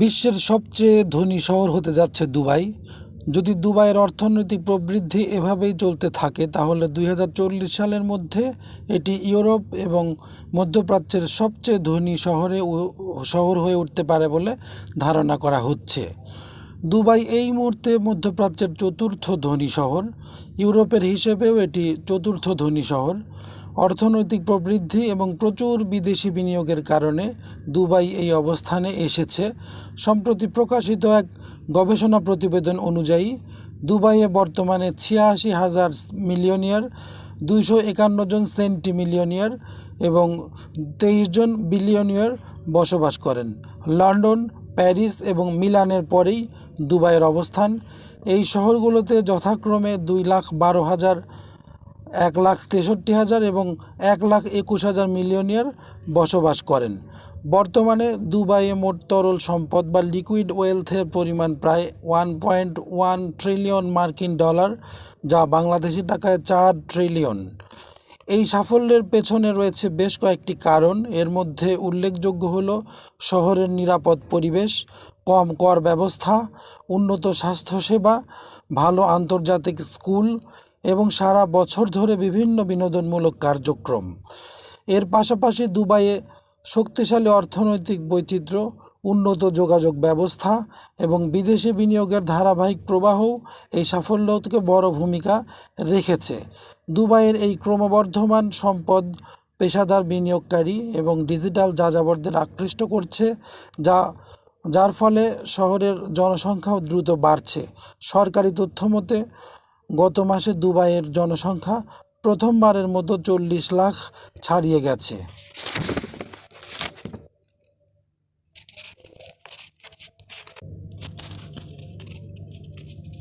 বিশ্বের সবচেয়ে ধনী শহর হতে যাচ্ছে দুবাই। যদি দুবাইয়ের অর্থনৈতিক প্রবৃদ্ধি এভাবেই চলতে থাকে, তাহলে দুই হাজার চল্লিশ সালের মধ্যে এটি ইউরোপ এবং মধ্যপ্রাচ্যের সবচেয়ে ধনী শহরে শহর হয়ে উঠতে পারে বলে ধারণা করা হচ্ছে। দুবাই এই মুহূর্তে মধ্যপ্রাচ্যের চতুর্থ ধনী শহর। ইউরোপের হিসেবেও এটি চতুর্থ ধনী শহর। অর্থনৈতিক প্রবৃদ্ধি এবং প্রচুর বিদেশি বিনিয়োগের কারণে দুবাই এই অবস্থানে এসেছে। সম্প্রতি প্রকাশিত এক গবেষণা প্রতিবেদন অনুযায়ী, দুবাইয়ে বর্তমানে ছিয়াশি হাজার মিলিয়নিয়ার, দুইশো একান্ন জন সেন্টি মিলিয়নিয়ার এবং তেইশ জন বিলিয়নিয়ার বসবাস করেন। লন্ডন, প্যারিস এবং মিলানের পরেই দুবাইয়ের অবস্থান। এই শহরগুলোতে যথাক্রমে দুই লাখ বারো হাজার এক লাখ তেষট্টি হাজার এবং এক লাখ একুশ হাজার মিলিয়নিয়ার বসবাস করেন। বর্তমানে দুবাইয়ে মোট তরল সম্পদ বা লিকুইড ওয়েলথের পরিমাণ প্রায় ওয়ান পয়েন্ট ওয়ান ট্রিলিয়ন মার্কিন ডলার, যা বাংলাদেশি টাকায় চার ট্রিলিয়ন। এই সাফল্যের পেছনে রয়েছে বেশ কয়েকটি কারণ। এর মধ্যে উল্লেখযোগ্য হল শহরের নিরাপদ পরিবেশ, কম কর ব্যবস্থা, উন্নত স্বাস্থ্যসেবা, ভালো আন্তর্জাতিক স্কুল এবং সারা বছর ধরে বিভিন্ন বিনোদনমূলক কার্যক্রম। এর পাশাপাশি দুবাইয়ে শক্তিশালী অর্থনৈতিক বৈচিত্র্য, উন্নত যোগাযোগ ব্যবস্থা এবং বিদেশি বিনিয়োগের ধারাবাহিক প্রবাহও এই সাফল্যকে বড় ভূমিকা রেখেছে। দুবাইয়ের এই ক্রমবর্ধমান সম্পদ পেশাদার বিনিয়োগকারী এবং ডিজিটাল যাযাবরদের আকৃষ্ট করছে, যা, যার ফলে শহরের জনসংখ্যাও দ্রুত বাড়ছে। সরকারি তথ্য মতে গত মাসে দুবাইয়ের জনসংখ্যা প্রথমবারের মতো চল্লিশ লাখ ছাড়িয়ে গেছে।